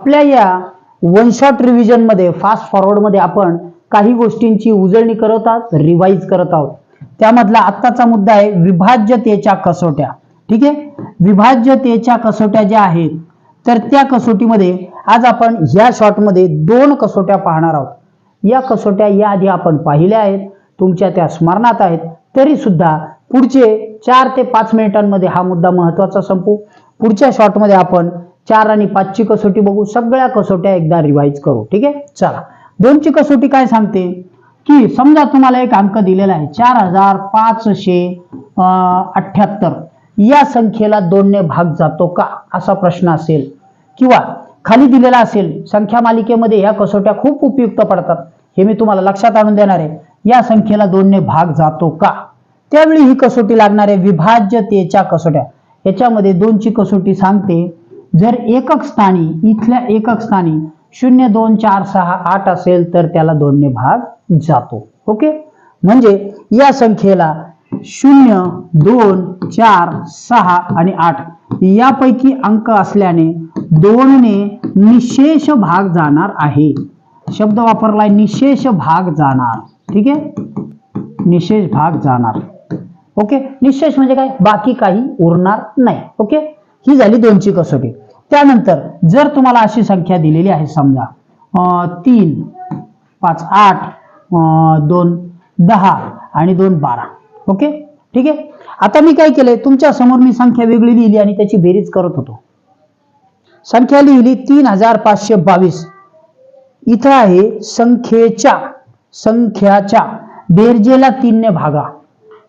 आपल्या या one shot रिव्हिजनमध्ये फास्ट फॉरवर्डमध्ये आपण काही गोष्टींची उजळणी करत आहोत रिवाईज करत आहोत. त्यामधला आत्ताचा मुद्दा आहे विभाज्यतेच्या कसोट्या. ठीक आहे? विभाज्यतेच्या कसोट्या ज्या आहेत तर त्या कसोटीमध्ये आज आपण या शॉटमध्ये दोन कसोट्या पाहणार आहोत. या कसोट्या याआधी आपण पाहिल्या आहेत तुमच्या त्या स्मरणात आहेत तरी सुद्धा पुढचे चार ते पाच मिनिटांमध्ये हा मुद्दा महत्त्वाचा संपू. पुढच्या शॉटमध्ये आपण चार आणि पाचची कसोटी बघू सगळ्या कसोट्या एकदा रिवाईज करू ठीक आहे? चला. दोनची कसोटी काय सांगते? की समजा तुम्हाला एक अंक दिलेला आहे चार हजार पाचशे अठ्याहत्तर या संख्येला दोनने भाग जातो का? असा प्रश्न असेल. किंवा खाली दिलेला असेल संख्या मालिकेमध्ये ह्या कसोट्या खूप उपयुक्त पडतात. हे मी तुम्हाला लक्षात आणून देणार आहे. या संख्येला दोनने भाग जातो का? त्यावेळी ही कसोटी लागणार आहे विभाज्यतेच्या कसोट्या. याच्यामध्ये दोनची कसोटी सांगते जर एकक स्थानी इथल्या एकक स्थानी शून्य दोन चार सहा आठ असेल तर त्याला दोनने भाग जातो. ओके? म्हणजे या संख्येला शून्य दोन चार सहा आणि आठ यापैकी अंक असल्याने दोनने निशेष भाग जाणार आहे. शब्द वापरलाय निशेष भाग जाणार. ठीक आहे? निशेष भाग जाणार. ओके? निशेष म्हणजे काय? बाकी काही उरणार नाही. ओके? ही झाली दोनची कसोटी. त्यानंतर जर तुम्हाला अशी संख्या दिलेली आहे समजा अं, तीन पाच आठ अं, दोन दहा आणि दोन बारा. ओके? ठीक आहे? आता मी काय केलंय? तुमच्यासमोर मी संख्या वेगळी लिहिली आणि त्याची बेरीज करत होतो. संख्या लिहिली तीन हजार पाचशे बावीस. इथं आहे संख्येच्या संख्याच्या बेरजेला तीनने भागा.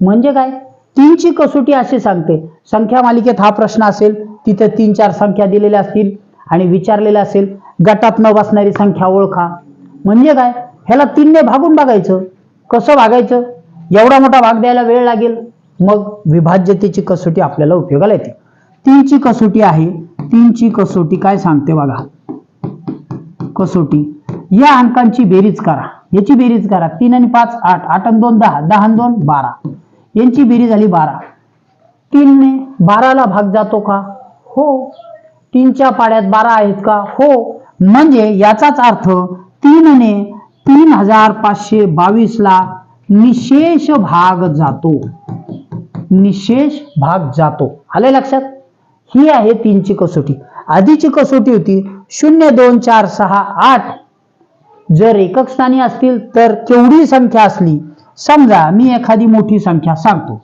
म्हणजे काय? तीनची कसोटी अशी सांगते. संख्या मालिकेत हा प्रश्न असेल तिथे तीन चार संख्या दिलेल्या असतील आणि विचारलेल्या असेल गटात न बसणारी संख्या ओळखा. म्हणजे काय? ह्याला तीनने भागून बघायचं. कसं भागायचं? एवढा मोठा भाग द्यायला वेळ लागेल. मग विभाज्यतेची कसोटी आपल्याला उपयोगाला येते. तीनची कसोटी आहे. तीनची कसोटी काय सांगते बघा. कसोटी. या अंकांची बेरीज करा. याची बेरीज करा. तीन आणि पाच आठ. आठ आणि दोन दहा. दहा आणि दोन बारा. यांची बेरीज झाली बारा. तीनने बाराला भाग जातो का? हो. तीनच्या पाड्यात बारा आहेत का? हो. म्हणजे याचाच अर्थ तीनने तीन हजार पाचशे बावीस ला निशेष भाग जातो. निशेष भाग जातो. आले लक्षात? ही आहे तीनची कसोटी. आधीची कसोटी होती शून्य दोन चार सहा आठ. जर एकक स्थानी असतील तर केवढी संख्या असली? समजा मी एखादी मोठी संख्या सांगतो.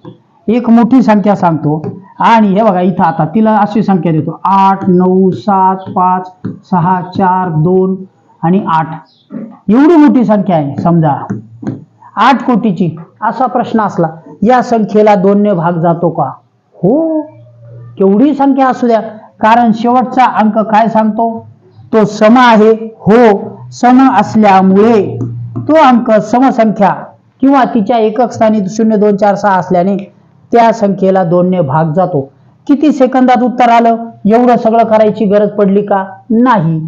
एक मोठी संख्या सांगतो आणि हे बघा इथं आता तिला अशी संख्या देतो. आठ नऊ सात पाच सहा चार दोन आणि आठ. एवढी मोठी संख्या आहे समजा. आठ कोटीची असा प्रश्न असला या संख्येला दोनने भाग जातो का? हो. केवढी संख्या असू द्या. कारण शेवटचा अंक काय सांगतो? तो सम आहे. हो सम असल्यामुळे तो अंक समसंख्या किंवा तिच्या एकक स्थानी शून्य दोन चार सहा असल्याने त्या संख्येला दोनने भाग जातो. किती सेकंदात उत्तर आलं? एवढं सगळं करायची गरज पडली का? नाही.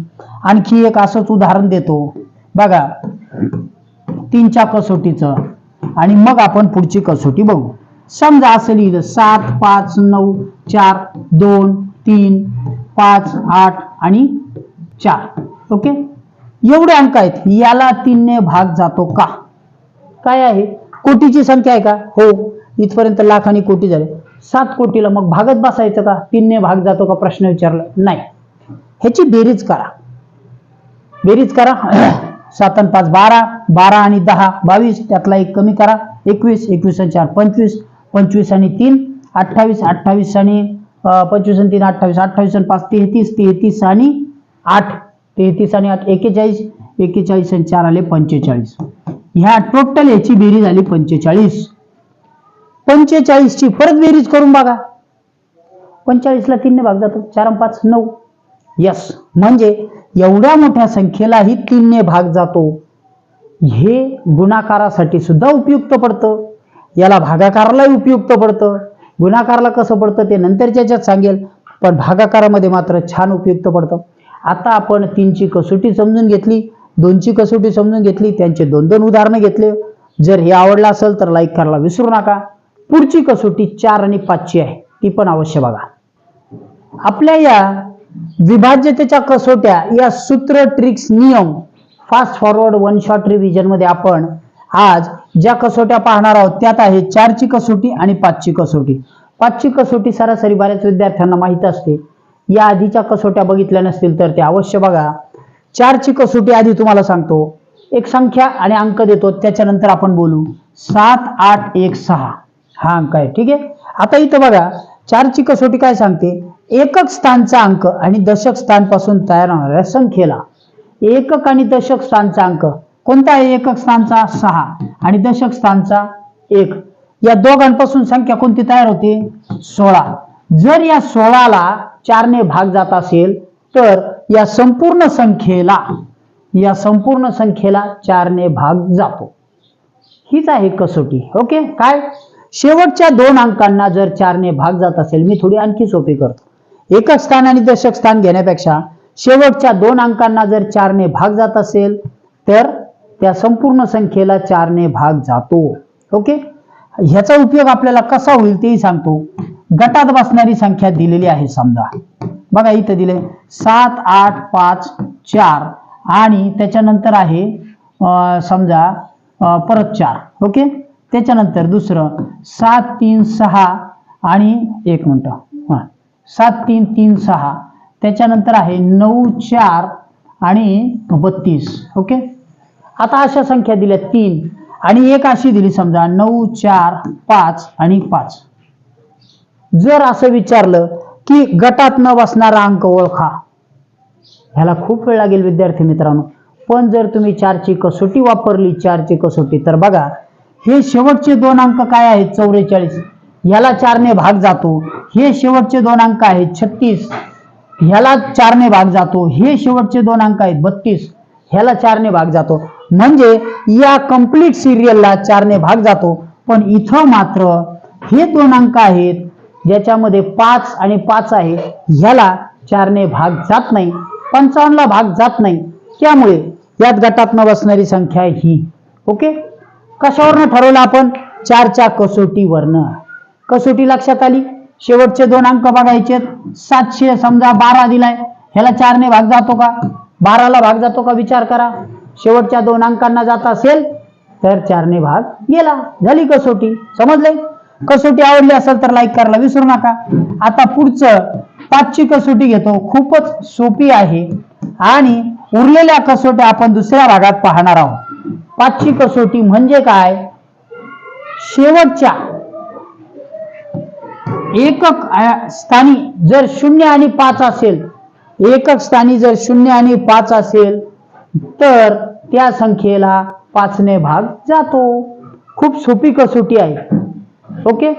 आणखी एक असंच उदाहरण देतो. बघा तीनच्या कसोटीचं. आणि मग आपण पुढची कसोटी बघू. समजा असं लिहिलं सात पाच नऊ चार दोन तीन पाच आठ आणि चार. ओके? एवढे अंक आहेत. याला तीनने भाग जातो का? काय आहे? कोटीची संख्या आहे का? हो. इथपर्यंत लाख आणि कोटी झाले. सात कोटीला मग भागत बसायचं का? तीनने भाग जातो का? प्रश्न विचारला. नाही. ह्याची बेरीज करा. बेरीज करा. सात आणि पाच बारा. बारा आणि दहा बावीस. त्यातला एक कमी करा. एकवीस एकवीस आणि चार पंचवीस. पंचवीस आणि तीन अठ्ठावीस अठ्ठावीस आणि पंचवीस आणि तीन अठ्ठावीस. अठ्ठावीस आणि पाच तेहतीस तेहतीस आणि आठ. तेहतीस आणि आठ एकेचाळीस. एकेचाळीस आणि चार आले पंचेचाळीस. ह्या टोटल याची बेरीज आली पंचेचाळीस. पंचेचाळीसची परत बेरीज करून बघा. पंचेचाळीसला तीनने भाग जातो. चार पाच नऊ. यस म्हणजे एवढ्या मोठ्या संख्येलाही तीनने भाग जातो. हे गुणाकारासाठी सुद्धा उपयुक्त पडतं. याला भागाकारालाही उपयुक्त पडतं. गुणाकाराला कसं पडतं ते नंतरच्या याच्यात सांगेल. पण भागाकारामध्ये मात्र छान उपयुक्त पडतं. आता आपण तीनची कसोटी समजून घेतली. दोनची कसोटी समजून घेतली त्यांचे दोन दोन उदाहरणं घेतले. जर हे आवडलं असेल तर लाईक करायला विसरू नका. पुढची कसोटी चार आणि पाचची आहे. ती पण अवश्य बघा. आपल्या या विभाज्यतेच्या कसोट्या या सूत्र ट्रिक्स नियम फास्ट फॉरवर्ड वन शॉट रिव्हिजनमध्ये आपण आज ज्या कसोट्या पाहणार आहोत त्यात आहे चारची कसोटी आणि पाचची कसोटी. पाचची कसोटी सरासरी बऱ्याच विद्यार्थ्यांना माहीत असते. या आधीच्या कसोट्या बघितल्या नसतील तर ते अवश्य बघा. चारची कसोटी आधी तुम्हाला सांगतो. एक संख्या आणि अंक देतो त्याच्यानंतर आपण बोलू. सात आठ एक सहा. हा अंक आहे ठीक आहे? आता इथं बघा चारची कसोटी काय सांगते? एकक स्थानचा अंक आणि दशक स्थानपासून तयार होणाऱ्या संख्येला. एकक आणि दशक स्थानचा अंक. कोणता आहे एकक स्थानचा? सहा. आणि दशक स्थानचा? एक. या दोघांपासून संख्या कोणती तयार होते? सोळा. जर या सोळाला चारने भाग जात असेल तर या संपूर्ण संख्येला या संपूर्ण संख्येला चारने भाग जातो. हीच आहे कसोटी ओके? काय? शेवटच्या दोन अंकांना जर चारने भाग जात असेल मी थोडी आणखी सोपी करतो. एकच स्थान आणि दशक स्थान घेण्यापेक्षा शेवटच्या दोन अंकांना जर चारने भाग जात असेल तर त्या संपूर्ण संख्येला चारने भाग जातो ओके? ह्याचा उपयोग आपल्याला कसा होईल तेही सांगतो. गटात बसणारी संख्या दिलेली आहे समजा. बघा इथं दिले सात आठ पाच चार आणि त्याच्यानंतर आहे समजा परत चार. ओके? त्याच्यानंतर दुसरं सात तीन सहा आणि एक मिनटं. हां. सात तीन तीन सहा. त्याच्यानंतर आहे नऊ चार आणि बत्तीस. ओके? आता अशा संख्या दिल्या तीन आणि एक अशी दिली समजा नऊ चार पाच आणि पाच. जर असं विचारलं की गटात न बसणारा अंक ओळखा. ह्याला खूप वेळ लागेल विद्यार्थी मित्रांनो. पण जर तुम्ही चारची कसोटी वापरली चारची कसोटी तर बघा हे शेवटचे दोन अंक काय आहेत? चौवेचाळीस. याला चारने भाग जातो. हे शेवटचे दोन अंक आहेत छत्तीस. ह्याला चारने भाग जातो. हे शेवटचे दोन अंक आहेत बत्तीस. ह्याला चारने भाग जातो. म्हणजे या कंप्लीट सिरियलला चारने भाग जातो. पण इथं मात्र हे दोन अंक आहेत ज्याच्यामध्ये पाच आणि पाच आहे ह्याला चारने भाग जात नाही पंचावन्नला भाग जात नाही. त्यामुळे यात गटात न बसणारी संख्या आहे ही. ओके? कशावरनं ठरवलं आपण? चारच्या कसोटीवरनं. कसोटी लक्षात आली? शेवटचे दोन अंक बघायचे सातशे समजा बारा दिलाय ह्याला चारने भाग जातो का? बाराला भाग जातो का? विचार करा. शेवटच्या दोन अंकांना जात असेल तर चारने भाग गेला. झाली कसोटी. समजले कसोटी आवडली असेल तर लाईक करायला विसरू नका. आता पुढचं पाचची कसोटी घेतो. खूपच सोपी आहे. आणि उरलेल्या कसोट्या आपण दुसऱ्या भागात पाहणार आहोत. पाचची कसोटी म्हणजे काय? शेवटच्या एकक स्थानी जर शून्य आणि पाच असेल एकक स्थानी जर शून्य आणि पाच असेल तर त्या संख्येला पाचने भाग जातो. खूप सोपी कसोटी आहे. ओके?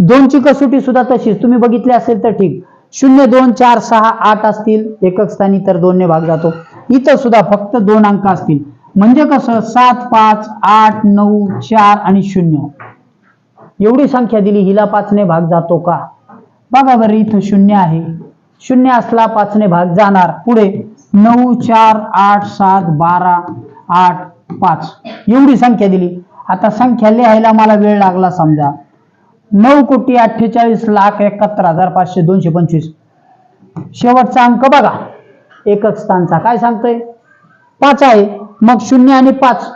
दोनची कसोटी सुद्धा तशीच. तुम्ही बघितली असेल तर ठीक. शून्य दोन चार सहा आठ असतील. एकक स्थानी तर दोनने भाग जातो. इथं सुद्धा फक्त दोन अंक असतील. म्हणजे कसं? सात पाच आठ नऊ चार आणि शून्य. एवढी संख्या दिली हिला पाचने भाग जातो का? बघा बरं इथं शून्य आहे. शून्य असला पाचने भाग जाणार. पुढे नऊ चार आठ सात बारा आठ पाच. एवढी संख्या दिली. आता संख्या लिहायला मला वेळ लागला समजा. नऊ कोटी अठ्ठेचाळीस लाख एकाहत्तर हजार पाचशे दोनशे पंचवीस. शेवटचा अंक बघा. एकक स्थानचा काय सांगतोय? पाच आहे. मग शून्य आणि पाच.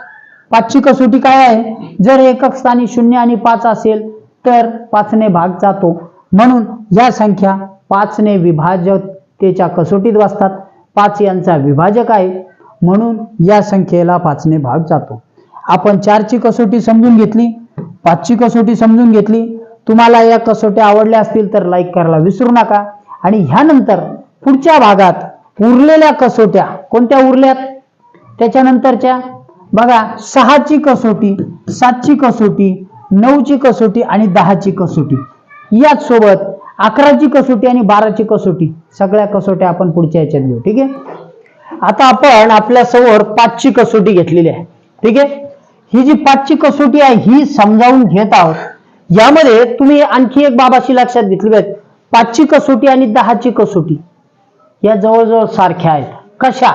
पाचची कसोटी काय आहे? जर एकक स्थानी शून्य आणि पाच असेल तर पाचने भाग जातो. म्हणून या संख्या पाचने विभाजकतेच्या कसोटीत बसतात पाच यांचा विभाजक आहे. म्हणून या संख्येला पाचने भाग जातो. आपण चारची कसोटी समजून घेतली. पाचची कसोटी समजून घेतली. तुम्हाला या कसोट्या आवडल्या असतील तर लाईक करायला विसरू नका. आणि ह्यानंतर पुढच्या भागात उरलेल्या कसोट्या कोणत्या उरल्यात? त्याच्यानंतरच्या बघा सहाची कसोटी सातची कसोटी नऊची कसोटी आणि दहाची कसोटी. याच सोबत अकराची कसोटी आणि बाराची कसोटी. सगळ्या कसोट्या आपण पुढच्या याच्यात घेऊ ठीक आहे? आता आपण आपल्यासमोर पाचची कसोटी घेतलेली आहे. ठीक आहे? ही जी पाचची कसोटी आहे ही समजावून घेत आहोत. यामध्ये तुम्ही आणखी एक बाबाशी लक्षात घेतली पाहिजे. पाचची कसोटी आणि दहाची कसोटी. या जवळजवळ सारख्या आहेत. कशा?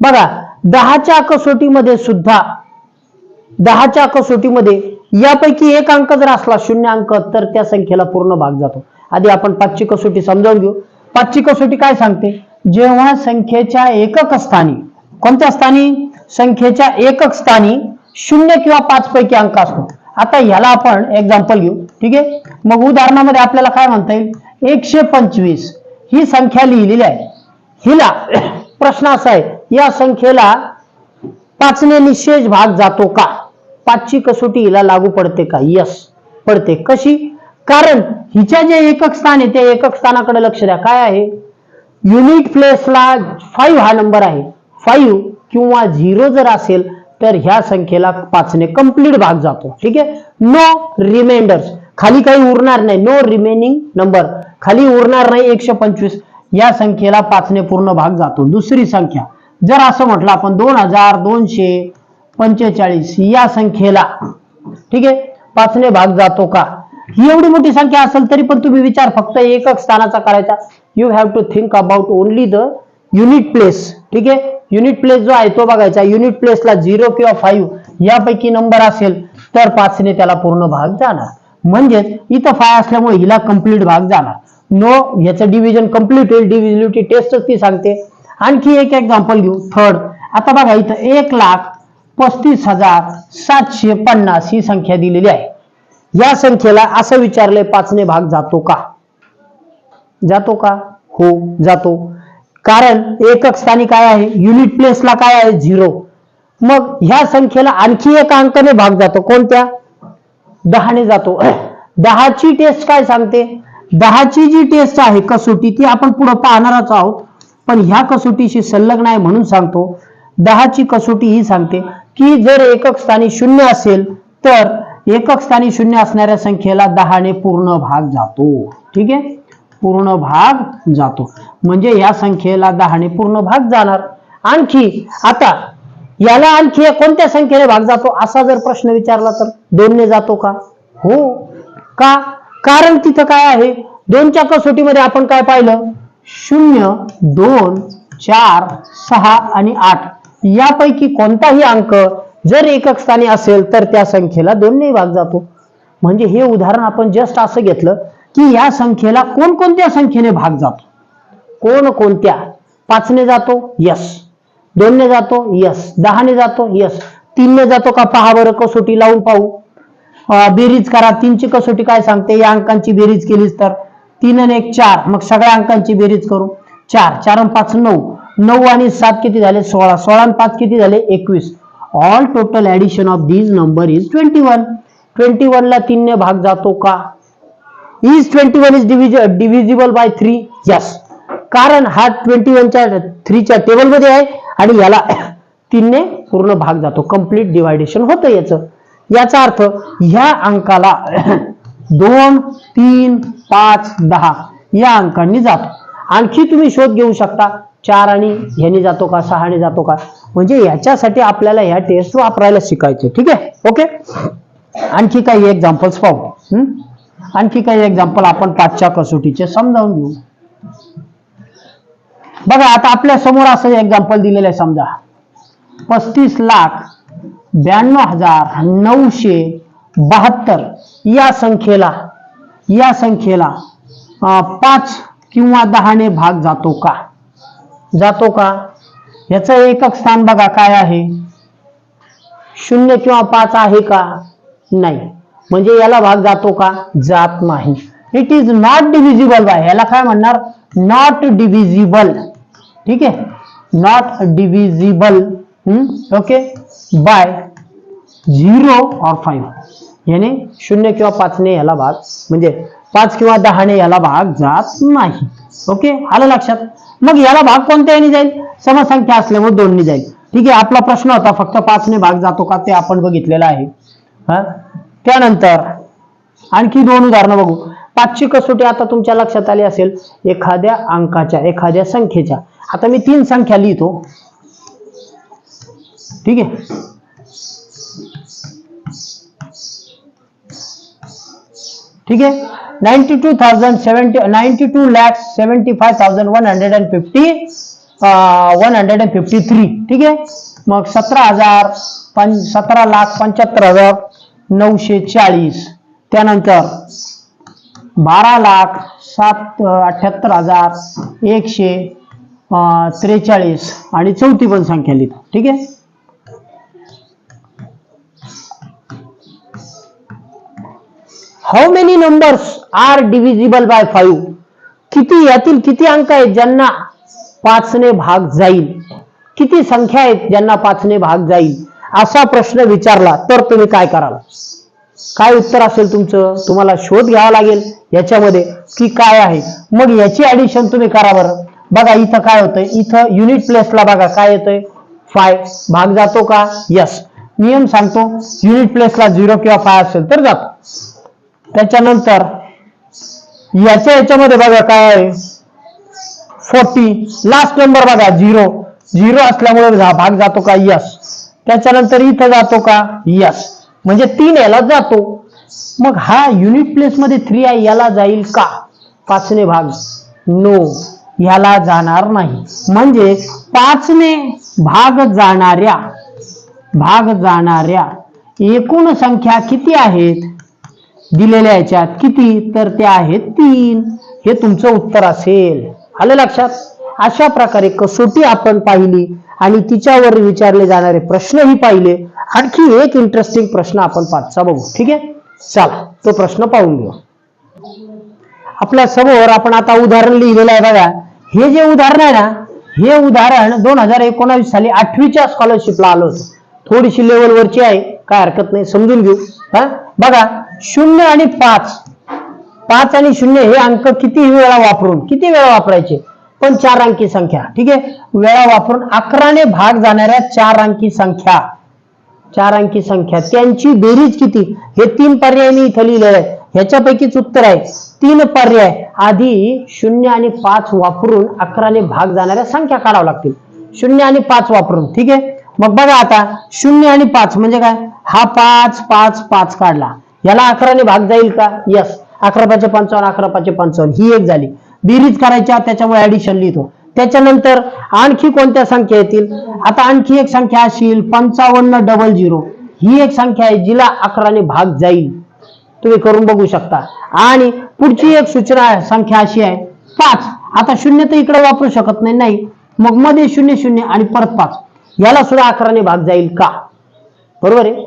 बघा दहाच्या कसोटीमध्ये सुद्धा दहाच्या कसोटीमध्ये यापैकी एक अंक जर असला शून्य अंक तर त्या संख्येला पूर्ण भाग जातो. आधी आपण पाचची कसोटी समजावून घेऊ. पाचची कसोटी काय सांगते? जेव्हा संख्येच्या एकक स्थानी कोणत्या स्थानी? संख्येच्या एकक स्थानी शून्य किंवा पाच पैकी अंक असतो. आता ह्याला आपण एक्झाम्पल घेऊ. ठीक आहे? मग उदाहरणामध्ये आपल्याला काय म्हणता येईल? एकशे पंचवीस ही संख्या लिहिलेली आहे. हिला प्रश्न असा आहे या संख्येला पाचने निशेष भाग जातो का? पाचची कसोटी हिला लागू पडते का? यस पडते. कशी? कारण हिच्या जे एकक स्थान आहे त्या एकक स्थानाकडे लक्ष द्या. काय आहे? युनिट प्लेसला फाईव्ह हा नंबर आहे. फाईव्ह किंवा झिरो जर असेल तर ह्या संख्येला पाचने कंप्लीट भाग जातो. ठीक आहे? नो रिमाइंडर्स खाली काही उरणार नाही. नो रिमेनिंग नंबर खाली उरणार नाही एकशे पंचवीस. या संख्येला पाचने पूर्ण भाग जातो. दुसरी संख्या. जर असं म्हटलं आपण दोन हजार दोनशे पंचेचाळीस या संख्येला ठीक आहे? पाचने भाग जातो का? ही एवढी मोठी संख्या असेल तरी पण तुम्ही विचार फक्त एकक स्थानाचा करायचा. You have to think about only the unit place ठीक आहे? युनिट प्लेस जो आहे तो बघायचा युनिट प्लेसला झिरो किंवा फाईव्ह यापैकी नंबर असेल तर पाचने त्याला पूर्ण भाग जाणार. म्हणजेच इथं फाय असल्यामुळे हिला कंप्लीट भाग जाणार. नो याचं डिव्हिजन कंप्लीट होईल. डिव्हिजिबिलिटी टेस्टच ती सांगते. आणखी एक एक्झाम्पल घेऊ. थर्ड आता बघा इथं एक लाख पस्तीस हजार सातशे पन्नास ही संख्या दिलेली आहे. या संख्येला असं विचारलंय पाचने भाग जातो का? जातो का? हो जातो. कारण एकक स्थानी काय आहे? युनिट प्लेसला काय आहे? झिरो मग ह्या संख्येला आणखी एका अंकाने भाग जातो. कोणत्या? दहाने जातो. दहाची टेस्ट काय सांगते? दहाची जी टेस्ट आहे कसोटी ती आपण पुढे पाहणारच आहोत. पण ह्या कसोटीशी संलग्न आहे म्हणून सांगतो. दहाची कसोटी ही सांगते की जर एकक स्थानी शून्य असेल तर एकक स्थानी शून्य असणाऱ्या संख्येला दहाने पूर्ण भाग जातो. ठीक आहे? पूर्ण भाग जातो. म्हणजे या संख्येला दहाने पूर्ण भाग जाणार. आणखी आता याला आणखी कोणत्या संख्येने भाग जातो असा जर प्रश्न विचारला तर दोनने जातो का? हो. का? कारण तिथं काय आहे? दोनच्या कसोटीमध्ये आपण काय पाहिलं? शून्य दोन चार सहा आणि आठ. यापैकी कोणताही अंक जर एकक स्थानी असेल तर त्या संख्येला दोनने भाग जातो. म्हणजे हे उदाहरण आपण जस्ट असं घेतलं. की या संख्येला कोणकोणत्या संख्येने भाग जातो? कोण कोणत्या पाचने जातो यस दोनने जातो यस दहाने जातो यस तीनने जातो का? पहा बरं कसोटी लावून पाहू. बेरीज करा. तीनची कसोटी काय सांगते? या अंकांची बेरीज केलीच तर. तीन आणि एक चार. मग सगळ्या अंकांची बेरीज करू. चार. चार आणि पाच नऊ. नऊ आणि सात किती झाले? सोळा. सोळा आणि पाच किती झाले? एकवीस. All total addition of these number is twenty one twenty वनला तीनने भाग जातो का? Is twenty one is divisible by three yes कारण हा ट्वेंटी वनच्या थ्रीच्या टेबलमध्ये आहे आणि याला तीनने पूर्ण भाग जातो. कंप्लीट डिवायडेशन होतं याचं. याचा अर्थ ह्या अंकाला दोन तीन पाच दहा या अंकांनी जातो. आणखी तुम्ही शोध घेऊ शकता. चार आणि ह्यानी जातो का? सहाने जातो का? म्हणजे याच्यासाठी आपल्याला ह्या टेस्ट वापरायला शिकायचे. ठीक आहे? ओके आणखी काही एक्झाम्पल्स पाहू. हम्म? आणखी काही एक्झाम्पल आपण पाचच्या कसोटीचे समजावून घेऊ. बघा आता आपल्यासमोर असं एक्झाम्पल दिलेलं आहे समजा. पस्तीस लाख ब्याण्णव हजार नऊशे बहात्तर या संख्येला या संख्येला पाच किंवा दहाने भाग जातो का? जातो का? याचं एकक स्थान बघा काय आहे? शून्य किंवा पाच आहे का? नाही. म्हणजे याला भाग जातो का? जात नाही. It is not divisible by याला काय म्हणणार? नॉट डिव्हिजिबल ठीक आहे? Not divisible okay by zero और फाईव्ह याने शून्य किंवा पाचने याला भाग म्हणजे पाच किंवा दहाने याला भाग जात नाही. ओके आलं लक्षात? मग याला भाग कोणत्या याने जाईल? समसंख्या असल्यामुळे दोनने जाईल. ठीक आहे? आपला प्रश्न होता फक्त पाचने भाग जातो का? ते आपण बघितलेलं आहे. हा? त्यानंतर आणखी दोन उदाहरणं बघू. पाचशे कसोटी आता तुमच्या लक्षात आली असेल एखाद्या अंकाच्या एखाद्या संख्येच्या. आता मी तीन संख्या लिहितो. ठीक आहे? ठीक आहे? Ninety two thousand seventy ninety two lakhs seventy five thousand one hundred and fifty one hundred and fifty three ठीक आहे? मग सतरा हजार पं सतरा लाख पंच्याहत्तर हजार नऊशे चाळीस. त्यानंतर बारा लाख सात अठ्याहत्तर हजार एकशे त्रेचाळीस आणि चौथी पण संख्या लिहितो. ठीक आहे? How many numbers are divisible by five किती यातील किती अंक आहेत ज्यांना पाचने भाग जाईल? किती संख्या आहेत ज्यांना पाचने भाग जाईल? असा प्रश्न विचारला तर तुम्ही काय कराल? काय उत्तर असेल तुमचं? तुम्हाला शोध घ्यावा लागेल याच्यामध्ये की काय आहे? मग याची ऍडिशन तुम्ही करा बरं. बघा इथं काय होतंय? इथं युनिट प्लेसला बघा काय येतंय? फाय भाग जातो का? यस नियम सांगतो युनिट प्लेसला झिरो किंवा फाय असेल तर जातो. त्याच्यानंतर याच्या याच्यामध्ये बघा काय आहे? फोर्टी लास्ट नंबर बघा झिरो झिरो असल्यामुळे भाग जातो का? यस त्याच्यानंतर इथं जातो का? यस म्हणजे तीन याला जातो. मग हा युनिट प्लेस मध्ये थ्री आय याला जाईल का? पाचने भाग नो याला जाणार नाही. म्हणजे पाचने भाग जाणाऱ्या भाग जाणाऱ्या एकूण संख्या किती आहेत? दिलेल्या याच्यात किती? तर त्या आहेत तीन. हे तुमचं उत्तर असेल. आलं लक्षात? अशा प्रकारे कसोटी आपण पाहिली आणि तिच्यावर विचारले जाणारे प्रश्नही पाहिले. आणखी एक इंटरेस्टिंग प्रश्न आपण पाचचा बघू. ठीक आहे? चला तो प्रश्न पाहून घेऊ. आपल्यासमोर आपण आता उदाहरण लिहिलेलं आहे बघा. हे जे उदाहरण आहे ना हे उदाहरण दोन हजार एकोणावीस साली आठवीच्या स्कॉलरशिपला आलं होतं. थोडीशी लेवल वरची आहे काय हरकत नाही समजून घेऊ. हा? बघा शून्य आणि पाच. पाच आणि शून्य हे अंक किती वेळा वापरून किती वेळा वापरायचे? पण चार अंकी संख्या. ठीक आहे? वेळा वापरून अकराने भाग जाणाऱ्या चार अंकी संख्या. चार अंकी संख्या. त्यांची बेरीज किती? हे तीन पर्याय मी इथं लिहिलेले आहे ह्याच्यापैकीच उत्तर आहे. तीन पर्याय. आधी शून्य आणि पाच वापरून अकराने भाग जाणाऱ्या संख्या काढाव्या लागतील. शून्य आणि पाच वापरून. ठीक आहे? मग बघा आता. शून्य आणि पाच म्हणजे काय? हा पाच पाच पाच काढला. याला अकराने भाग जाईल का? यस अकरा पाचशे पंचावन्न अकरा पाचशे पंचावन्न ही एक झाली. बेरीज करायच्या त्याच्यामुळे ऍडिशन लिहितो. त्याच्यानंतर आणखी कोणत्या संख्या येतील? आता आणखी एक संख्या असेल पंचावन्न डबल झिरो ही एक संख्या आहे जिला अकराने भाग जाईल. तुम्ही करून बघू शकता. आणि पुढची एक सूचना संख्या अशी आहे पाच. आता शून्य तर इकडे वापरू शकत नाही नाही. मग मध्ये शून्य शून्य आणि परत पाच. याला सुद्धा अकराने भाग जाईल का? बरोबर आहे?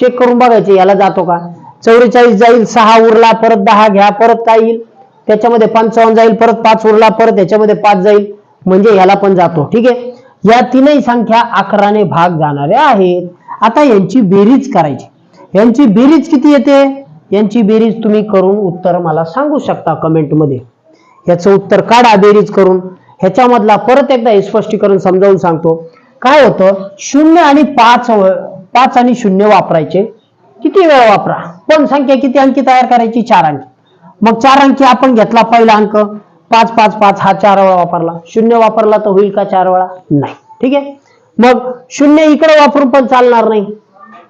चेक करून बघायचे याला जातो का? चौवेचाळीस जाईल सहा उरला परत दहा घ्या परत काय येईल? त्याच्यामध्ये पंचावन्न जाईल परत पाच उरला परत याच्यामध्ये पाच जाईल. म्हणजे ह्याला पण जातो. ठीक आहे? या तीनही संख्या अकराने भाग जाणाऱ्या आहेत. आता यांची बेरीज करायची. यांची बेरीज किती येते? यांची बेरीज तुम्ही करून उत्तर मला सांगू शकता कमेंटमध्ये. याचं उत्तर काढा बेरीज करून. ह्याच्यामधला परत एकदा हे स्पष्टीकरण समजावून सांगतो. काय होतं? शून्य आणि पाच पाच आणि शून्य वापरायचे. किती वेळ वापरा? पण संख्या किती अंकी तयार करायची? चार अंकी. मग चार अंकी आपण घेतला पहिला अंक. पाच पाच पाच हा चार वेळा वापरला. शून्य वापरला तर होईल का चार वेळा? नाही. ठीक आहे? मग शून्य इकडे वापरून पण चालणार नाही.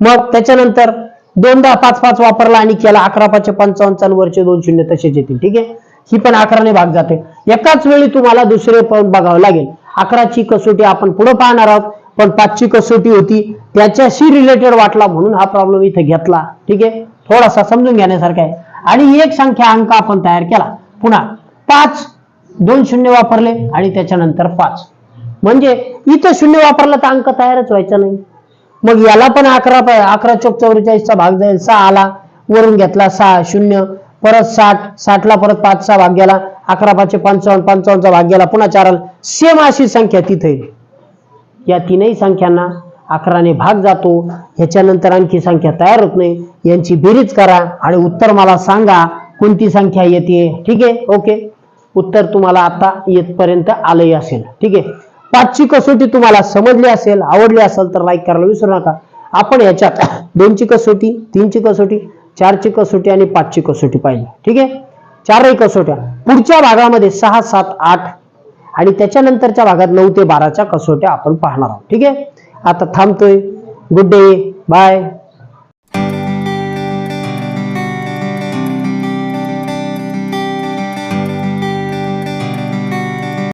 मग त्याच्यानंतर दोनदा पाच पाच वापरला आणि केला अकरा पाचशे पंचावन्न चालू वरचे दोन शून्य तसेच येतील. ठीक आहे? ही पण अकराने भाग जाते. एकाच वेळी तुम्हाला दुसरे पण बघावं लागेल. अकराची कसोटी आपण पुढे पाहणार आहोत पण पाचची कसोटी होती. त्याच्याशी रिलेटेड वाटला म्हणून हा प्रॉब्लेम इथे घेतला. ठीक आहे? थोडासा समजून घेण्यासारखा आहे. आणि एक संख्या अंक आपण तयार केला. पुन्हा पाच दोन शून्य वापरले आणि त्याच्यानंतर पाच. म्हणजे इथं शून्य वापरला तर अंक तयारच व्हायचा नाही. मग याला पण अकरा अकरा चौक चौवेचाळीसचा भाग जाईल सहा आला वरून घेतला सहा शून्य परत साठ साठला परत पाचचा भाग गेला अकरा पाचशे पंचावन्न पंचावन्नचा भाग गेला पुन्हा चार आला. सेम अशी संख्या तिथे. या तीनही संख्यांना अकराने भाग जातो. ह्याच्यानंतर आणखी संख्या तयार होत नाही. यांची बेरीज करा आणि उत्तर मला सांगा. कोणती संख्या येते? ठीक आहे? ओके. उत्तर तुम्हाला आता येतपर्यंत आलंही असेल. ठीक आहे? पाचची कसोटी तुम्हाला समजली असेल आवडली असेल तर लाईक करायला विसरू नका. आपण याच्यात दोनची कसोटी तीनची कसोटी चारची कसोटी आणि पाचची कसोटी पाहिली. ठीक आहे? चारही कसोट्या. पुढच्या भागामध्ये सहा सात आठ आणि त्याच्यानंतरच्या भागात नऊ ते बाराच्या कसोट्या आपण पाहणार आहोत. ठीक आहे? आता थांबतोय. Good day bye